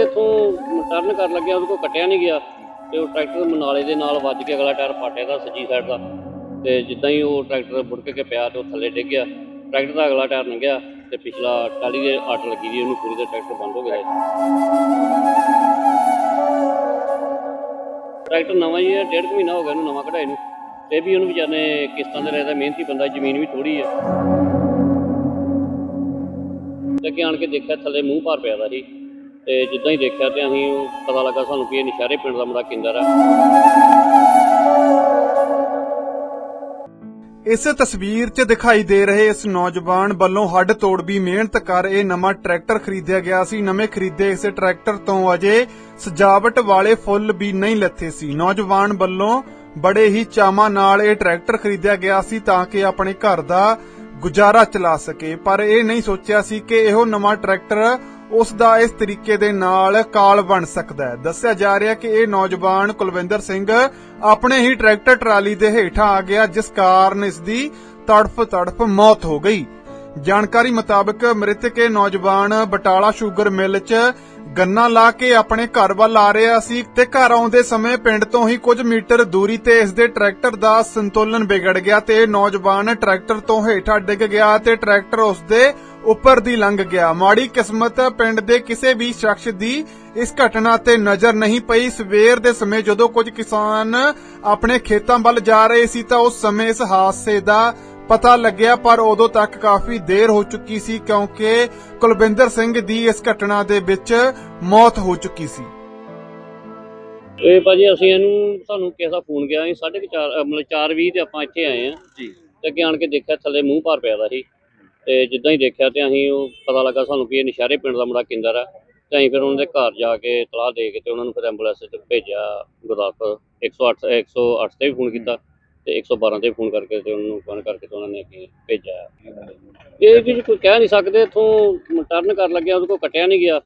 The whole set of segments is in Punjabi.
ਇੱਥੋਂ ਟਰਨ ਕਰਨ ਲੱਗਿਆ, ਉਹਦੇ ਕੋਲ ਕੱਟਿਆ ਨਹੀਂ ਗਿਆ ਤੇ ਉਹ ਟਰੈਕਟਰ ਮਨਾਲੇ ਦੇ ਨਾਲ ਵੱਜ ਕੇ ਅਗਲਾ ਟਾਇਰ ਫਾਟਿਆ ਦਾ ਸੱਜੀ ਸਾਈਡ ਦਾ ਤੇ ਜਿੱਦਾਂ ਹੀ ਉਹ ਟਰੈਕਟਰ ਮੁੜ ਕੇ ਪਿਆ ਤੇ ਉਹ ਥੱਲੇ ਡਿੱਗ ਗਿਆ ਟਰੈਕਟਰ ਦਾ ਅਗਲਾ ਟਾਇਰ ਲੰਘਿਆ ਤੇ ਪਿਛਲਾ ਟਾਲੀ ਦੇ ਆਟ ਲੱਗੀ ਦੀ ਉਹਨੂੰ ਪੂਰੀ ਦਾ ਟਰੈਕਟਰ ਬੰਦ ਹੋ ਗਿਆ। ਟਰੈਕਟਰ ਨਵਾਂ ਹੀ ਹੈ, ਡੇਢ ਕੁ ਮਹੀਨਾ ਹੋ ਗਿਆ ਉਹਨੂੰ ਨਵਾਂ ਕਢਾਏ ਨੂੰ। ਤੇ ਵੀ ਉਹਨੂੰ ਵਿਚਾਰੇ ਕਿਸ਼ਤਾਂ ਤੇ ਰਹਿਦਾ, ਮਿਹਨਤੀ ਬੰਦਾ, ਜ਼ਮੀਨ ਵੀ ਥੋੜੀ ਹੈ ਤੇ ਆਣ ਕੇ ਦੇਖਿਆ ਥੱਲੇ ਮੂੰਹ ਭਰ ਪਿਆ ਦਾ ਸੀ ਤੇ ਜਿੱਦਾਂ ਹੀ ਦੇਖਿਆ ਤੇ ਅਸੀਂ ਉਹ ਪਤਾ ਲੱਗਾ ਸਾਨੂੰ ਵੀ ਇਹ ਨਿਸ਼ਾਰੇ ਪਿੰਡ ਦਾ ਮੁੰਡਾ ਕਿੰਦਰ ਆ। ਇਸ ਤਸਵੀਰ 'ਚ ਦਿਖਾਈ ਦੇ ਰਹੇ ਇਸ ਨੌਜਵਾਨ ਵੱਲੋਂ ਹੱਡ ਤੋੜ ਵੀ ਮਿਹਨਤ ਕਰ ਇਹ ਨਵਾਂ ਟਰੈਕਟਰ ਖਰੀਦਿਆ ਗਿਆ ਸੀ। ਨਵੇਂ ਖਰੀਦੇ ਇਸ ਟਰੈਕਟਰ ਤੋਂ ਅਜੇ ਸਜਾਵਟ ਵਾਲੇ ਫੁੱਲ ਵੀ ਨਹੀਂ ਲੱਥੇ ਸੀ। ਨੌਜਵਾਨ ਵੱਲੋਂ ਬੜੇ ਹੀ ਚਾਵਾਂ ਨਾਲ ਇਹ ਟਰੈਕਟਰ ਖਰੀਦਿਆ ਗਿਆ ਸੀ ਤਾਂ ਕਿ ਆਪਣੇ ਘਰ ਦਾ ਗੁਜ਼ਾਰਾ ਚਲਾ ਸਕੇ। ਪਰ ਇਹ ਨਹੀਂ ਸੋਚਿਆ ਸੀ ਕਿ ਇਹੋ ਨਵਾਂ ਟਰੈਕਟਰ ਉਸ ਦਾ ਇਸ ਤਰੀਕੇ ਦੇ ਨਾਲ ਕਾਲ ਬਣ ਸਕਦਾ ਹੈ। ਦੱਸਿਆ ਜਾ ਰਿਹਾ ਕਿ ਇਹ ਨੌਜਵਾਨ ਕੁਲਵਿੰਦਰ ਸਿੰਘ ਆਪਣੇ ਹੀ ਟਰੈਕਟਰ ਟਰਾਲੀ ਦੇ ਹੇਠਾਂ ਆ ਗਿਆ, ਜਿਸ ਕਾਰਨ ਇਸ ਦੀ ਤੜਫ ਤੜਫ ਮੌਤ ਹੋ ਗਈ। ਜਾਣਕਾਰੀ ਮੁਤਾਬਕ ਮ੍ਰਿਤਕ ਇਹ ਨੌਜਵਾਨ ਬਟਾਲਾ ਸ਼ੂਗਰ ਮਿਲ 'ਚ ਗੰਨਾ ਲਾ ਕੇ ਆਪਣੇ ਘਰ ਵੱਲ ਆ ਰਿਹਾ ਸੀ ਤੇ ਘਰ ਆਉਂਦੇ ਸਮੇਂ ਪਿੰਡ ਤੋਂ ਹੀ ਕੁਝ ਮੀਟਰ ਦੂਰੀ ਤੇ ਇਸ ਦੇ ਟਰੈਕਟਰ ਦਾ ਸੰਤੁਲਨ ਵਿਗੜ ਗਿਆ ਤੇ ਨੌਜਵਾਨ ਟਰੈਕਟਰ ਤੋਂ ਹੇਠਾਂ ਡਿੱਗ ਗਿਆ ਤੇ ਟਰੈਕਟਰ ਉਸ ਦੇ ਉੱਪਰ ਦੀ ਲੰਘ ਗਿਆ। ਮਾੜੀ ਕਿਸਮਤ ਪਿੰਡ ਦੇ ਕਿਸੇ ਵੀ ਸ਼ਖਸ ਦੀ ਇਸ ਘਟਨਾ ਤੇ ਨਜ਼ਰ ਨਹੀਂ ਪਈ। ਸਵੇਰ ਦੇ ਸਮੇਂ ਜਦੋਂ ਕੁਝ ਕਿਸਾਨ ਆਪਣੇ ਖੇਤਾਂ ਵੱਲ ਜਾ ਰਹੇ ਸੀ ਤਾਂ ਉਸ ਸਮੇਂ ਇਸ ਹਾਦਸੇ ਦਾ ਪਤਾ ਲੱਗਿਆ ਪਰ ਉਦੋਂ ਤੱਕ ਕਾਫੀ ਦੇਰ ਹੋ ਚੁੱਕੀ ਸੀ ਕਿਉਂਕਿ ਕੁਲਵਿੰਦਰ ਸਿੰਘ ਦੀ ਇਸ ਘਟਨਾ ਦੇ ਵਿੱਚ ਮੌਤ ਹੋ ਚੁੱਕੀ ਸੀ। ਇਹ ਭਾਜੀ ਅਸੀਂ ਇਹਨੂੰ ਤੁਹਾਨੂੰ ਕਿਸੇ ਦਾ ਫੋਨ ਗਿਆ ਸੀ 4:30 ਮਤਲਬ 4:20 ਤੇ ਆਪਾਂ ਇੱਥੇ ਆਏ ਆ ਜੀ। ਤੇ ਅੱਗੇ ਆਣ ਕੇ ਦੇਖਿਆ ਥੱਲੇ ਮੂੰਹ ਭਰ ਪਿਆ ਦਾ ਸੀ। ਤੇ ਜਿੱਦਾਂ ਹੀ ਦੇਖਿਆ ਤੇ ਅਸੀਂ ਉਹ ਪਤਾ ਲੱਗਾ ਸਾਨੂੰ ਵੀ ਇਹ ਨਿਸ਼ਾਰੇ ਪਿੰਡ ਦਾ ਮੁੰਡਾ ਕਿੰਦਰ ਆ। ਤੇ ਅਸੀਂ ਫਿਰ ਉਹਨਾਂ ਦੇ ਘਰ ਜਾ ਕੇ ਤਲਾਹ ਦੇ ਕੇ ਤੇ ਉਹਨਾਂ ਨੂੰ ਫਿਰ ਐਂਬੂਲੈਂਸ ਤੇ ਭੇਜਿਆ ਗੁਰਦਾਸਪੁਰ। 108 108 ਤੇ ਵੀ ਫੋਨ ਕੀਤਾ। ਤੇ 112 ਤੇ ਫੋਨ ਕਰਕੇ ਤੇ ਉਹਨਾਂ ਫੋਨ ਕਰਕੇ ਤੇ ਉਹਨਾਂ ਨੇ ਅੱਗੇ ਭੇਜਿਆ। ਇਹ ਵੀ ਕੋਈ ਕਹਿ ਨਹੀਂ ਸਕਦੇ, ਇਥੋਂ ਟਰਨ ਕਰਨ ਲੱਗਿਆ, ਉਹਦੇ ਕੋਲ ਕੱਟਿਆ ਨਹੀਂ ਗਿਆ।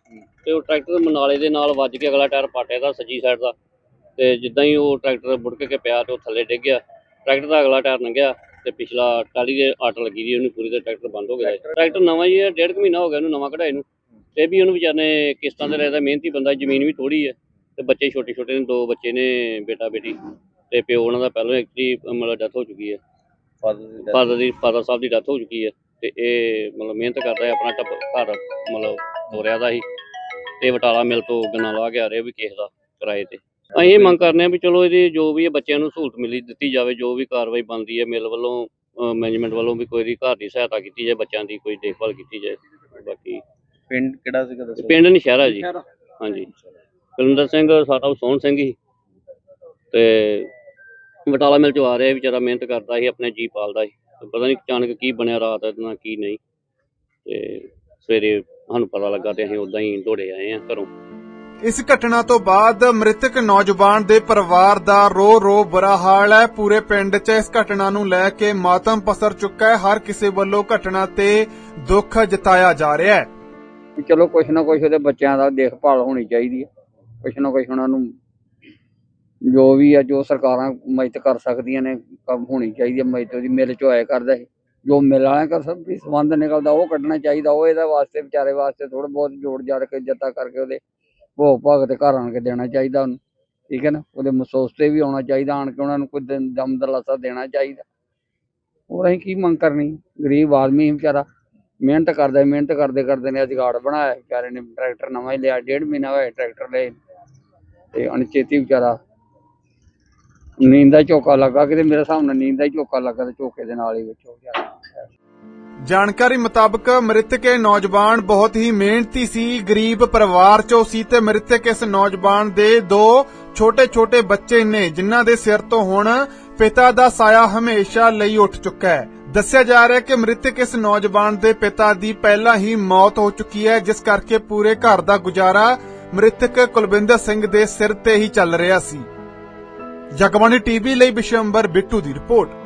ਤੇ ਉਹ ਟਰੈਕਟਰ ਮਨਾਲੇ ਦੇ ਨਾਲ ਵੱਜ ਕੇ ਅਗਲਾ ਟਾਇਰ ਪਾਟੇ ਦਾ, ਸੱਜੀ ਸਾਈਡ ਦਾ। ਤੇ ਜਿੱਦਾਂ ਹੀ ਉਹ ਟਰੈਕਟਰ ਮੁੜ ਕੇ ਪਿਆ ਤੇ ਉਹ ਥੱਲੇ ਡਿੱਗ ਗਿਆ। ਟਰੈਕਟਰ ਦਾ ਅਗਲਾ ਟਾਇਰ ਲੰਘਿਆ ਤੇ ਪਿਛਲਾ ਟਾਲੀ ਦੇ ਅੱਟ ਲੱਗੀ ਦੀ ਉਹਨੂੰ ਪੂਰੀ ਦਾ ਟਰੈਕਟਰ ਬੰਦ ਹੋ ਗਿਆ। ਟਰੈਕਟਰ ਨਵਾਂ ਹੀ ਹੈ, ਡੇਢ ਕੁ ਮਹੀਨਾ ਹੋ ਗਿਆ ਉਹਨੂੰ, ਨਵਾਂ ਕਢਾਈ ਨੂੰ। ਤੇ ਵੀ ਉਹਨੂੰ ਵਿਚਾਰੇ ਨੇ ਕਿਸ਼ਤਾਂ ਤੇ ਰਹਿਦਾ ਮਿਹਨਤੀ ਬੰਦਾ, ਜ਼ਮੀਨ ਵੀ ਥੋੜੀ ਹੈ। ਤੇ ਬੱਚੇ ਛੋਟੇ ਛੋਟੇ ਨੇ, ਦੋ ਬੱਚੇ ਨੇ ਬੇਟਾ ਬੇਟੀ ਤੇ ਪਿਓ ਉਹਨਾਂ ਦਾ ਪਹਿਲਾਂ ਐਕਚੁਅਲੀ ਮਤਲਬ ਡੈਥ ਹੋ ਚੁੱਕੀ ਹੈ। ਫਾਦਰ ਦੀ death ਫਾਦਰ ਦੀ ਫਾਦਰ ਸਾਹਿਬ ਦੀ ਡੈਥ ਹੋ ਚੁੱਕੀ ਹੈ ਤੇ ਇਹ ਮਤਲਬ ਮਿਹਨਤ ਕਰਦਾ ਹੈ ਆਪਣਾ ਟੱਬ ਘਰ ਮਤਲਬ ਤੋਰਿਆ ਦਾ ਸੀ ਤੇ ਬਟਾਲਾ ਮਿਲ ਤੋਂ ਗੰਨਾ ਲਾ ਕੇ ਆ ਰਿਹਾ ਵੀ ਕਿਸੇ ਦਾ ਕਿਰਾਏ ਤੇ। ਅਸੀਂ ਇਹ ਮੰਗ ਕਰਨੇ ਆ ਵੀ ਚਲੋ ਇਹਦੀ ਜੋ ਵੀ ਇਹ ਬੱਚਿਆਂ ਨੂੰ ਸਹੂਲਤ ਮਿਲੀ ਦਿੱਤੀ ਜਾਵੇ ਜੋ ਵੀ ਕਾਰਵਾਈ ਬਣਦੀ ਹੈ ਮਿਲ ਵੱਲੋਂ ਮੈਨੇਜਮੈਂਟ ਵੱਲੋਂ ਵੀ ਕੋਈ ਦੀ ਘਰ ਦੀ ਸਹਾਇਤਾ ਕੀਤੀ ਜਾਏ ਬੱਚਿਆਂ ਦੀ ਕੋਈ ਦੇਖਭਾਲ ਕੀਤੀ ਜਾਏ। ਬਾਕੀ ਪਿੰਡ ਕਿਹੜਾ ਸੀਗਾ ਦੱਸੋ? ਪਿੰਡ ਨਸ਼ਹਿਰਾ ਜੀ। ਹਾਂਜੀ। ਕੁਲਵਿੰਦਰ ਸਿੰਘ ਸਾਡਾ ਸੋਹਣ ਸਿੰਘ ਹੀ ਤੇ ਬਟਾਲਾ ਮਿਲ ਚੋਂ ਆ ਰਿਹਾ ਵਿਚਾਰਾ ਮਿਹਨਤ ਕਰਦਾ ਸੀ ਆਪਣੇ ਜੀ ਪਾਲਦਾ ਸੀ। ਪਤਾ ਨਹੀਂ ਅਚਾਨਕ ਕੀ ਬਣਿਆ ਰਾਤ ਨਾਲ ਕੀ ਨਹੀਂ। ਤੇ ਸਵੇਰੇ ਸਾਨੂੰ ਪਤਾ ਲੱਗਾ ਤੇ ਅਸੀਂ ਉਦਾਂ ਹੀ ਦੌੜੇ ਆਏ ਆ ਘਰੋਂ। ਇਸ ਘਟਨਾ ਤੋਂ ਬਾਅਦ ਮ੍ਰਿਤਕ ਨੌਜਵਾਨ ਦੇ ਪਰਿਵਾਰ ਦਾ ਰੋ ਰੋ ਬੁਰਾ ਹਾਲ ਹੈ। ਪੂਰੇ ਪਿੰਡ 'ਚ ਇਸ ਘਟਨਾ ਨੂੰ ਲੈ ਕੇ ਮਾਤਮ ਪਸਰ ਚੁੱਕਾ ਹੈ। ਹਰ ਕਿਸੇ ਵੱਲੋਂ ਘਟਨਾ ਤੇ ਦੁੱਖ ਜਤਾਇਆ ਜਾ ਰਿਹਾ ਹੈ। ਚਲੋ ਕੁਛ ਨਾ ਕੁਛ ਉਹਦੇ ਬੱਚਿਆਂ ਦਾ ਦੇਖਭਾਲ ਹੋਣੀ ਚਾਹੀਦੀ ਹੈ। ਕੁਛ ਨਾ ਕੁਛ ਉਹਨਾਂ ਨੂੰ ਜੋ ਵੀ ਆ, ਜੋ ਸਰਕਾਰਾਂ ਮਦਦ ਕਰ ਸਕਦੀਆਂ ਨੇ, ਕੰਮ ਹੋਣੀ ਚਾਹੀਦੀ ਹੈ ਮਦਦ ਉਹਦੀ ਮਿਲ ਚੋਂ ਆਇਆ ਕਰਦਾ ਹੈ ਜੋ ਮਿਲ ਵਾਲਿਆਂ ਕਰ ਸਭ ਵੀ ਸੰਬੰਧ ਨਿਕਲਦਾ, ਉਹ ਕੱਢਣਾ ਚਾਹੀਦਾ, ਉਹ ਇਹਦਾ ਵਾਸਤੇ, ਵਿਚਾਰੇ ਵਾਸਤੇ ਥੋੜਾ ਬਹੁਤ ਜੋੜ ਜਾੜ ਕੇ ਜੱਤਾ ਕਰਕੇ ਉਹਦੇ ਭੋਗ ਭਾਗ ਤੇ ਘਰ ਆਣ ਕੇ ਦੇਣਾ ਚਾਹੀਦਾ ਉਹਨੂੰ, ਠੀਕ ਹੈ ਨਾ? ਉਹਦੇ ਮਸੋਸ ਤੇ ਵੀ ਆਉਣਾ ਚਾਹੀਦਾ, ਆਣ ਕੇ ਉਹਨਾਂ ਨੂੰ ਕੋਈ ਦਮ ਦਲਾਸਾ ਦੇਣਾ ਚਾਹੀਦਾ। ਹੋਰ ਅਸੀਂ ਕੀ ਮੰਗ ਕਰਨੀ? ਗਰੀਬ ਆਦਮੀ ਵਿਚਾਰਾ ਮਿਹਨਤ ਕਰਦਾ, ਮਿਹਨਤ ਕਰਦੇ ਕਰਦੇ ਨੇ ਅਜਗਾੜ ਬਣਾਇਆ, ਵਿਚਾਰੇ ਨੇ ਟਰੈਕਟਰ ਨਵਾਂ ਹੀ ਲਿਆ, ਡੇਢ ਮਹੀਨਾ ਹੋਇਆ ਟਰੈਕਟਰ ਲਏ ਤੇ ਅਣਚੇਤੀ ਵਿਚਾਰਾ ਨੀਂਦ ਦਾ ਝੋਕਾ ਲੱਗਾ ਕਿਤੇ ਮੇਰੇ ਹਿਸਾਬ ਨਾਲ ਨੀਂਦ ਦਾ ਹੀ ਝੋਕਾ ਲੱਗਾ ਤੇ ਝੋਕੇ ਦੇ ਨਾਲ ਹੀ ਵਿੱਚ ਹੋ ਗਿਆ ਜਾਣਕਾਰੀ ਮੁਤਾਬਕ ਮ੍ਰਿਤਕ ਇਹ ਨੌਜਵਾਨ ਬਹੁਤ ਹੀ ਮਿਹਨਤੀ ਸੀ, ਗਰੀਬ ਪਰਿਵਾਰ ਚੋਂ ਸੀ ਤੇ ਮ੍ਰਿਤਕ ਇਸ ਨੌਜਵਾਨ ਦੇ ਦੋ ਛੋਟੇ-ਛੋਟੇ ਬੱਚੇ ਨੇ, ਜਿਨ੍ਹਾਂ ਦੇ ਸਿਰ ਤੋਂ ਹੁਣ ਪਿਤਾ ਦਾ ਸਾਇਆ ਹਮੇਸ਼ਾ ਲਈ ਉੱਠ ਚੁੱਕਾ ਹੈ। ਦੱਸਿਆ ਜਾ ਰਿਹਾ ਹੈ ਕਿ ਮ੍ਰਿਤਕ ਇਸ ਨੌਜਵਾਨ ਦੇ ਪਿਤਾ ਦੀ ਪਹਿਲਾਂ ਹੀ ਮੌਤ ਹੋ ਚੁੱਕੀ ਹੈ, ਜਿਸ ਕਰਕੇ ਪੂਰੇ ਘਰ ਦਾ ਗੁਜ਼ਾਰਾ ਮ੍ਰਿਤਕ ਕੁਲਵਿੰਦਰ ਸਿੰਘ ਦੇ ਸਿਰ ਤੇ ਹੀ ਚੱਲ ਰਿਹਾ ਸੀ। ਜਗਬਾਣੀ ਟੀਵੀ ਲਈ ਵਿਸ਼ਵੰਬਰ ਬਿੱਟੂ ਦੀ ਰਿਪੋਰਟ।